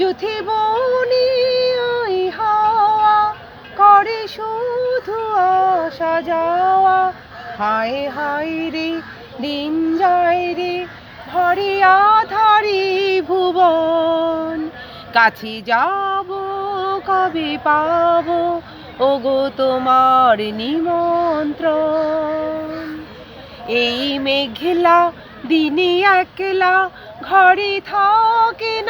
যুথি বনি ওই হাওয়া করে শুধু আসা যাওয়া। হায় হায় রে, দিন যায় রে, ভরে আধারি ভুবন। কাছে যাব, কবে পাবো? ওগো তোমার নিমন্ত্রণ। এই মেঘলা দিনে একলা ঘরে থাকে না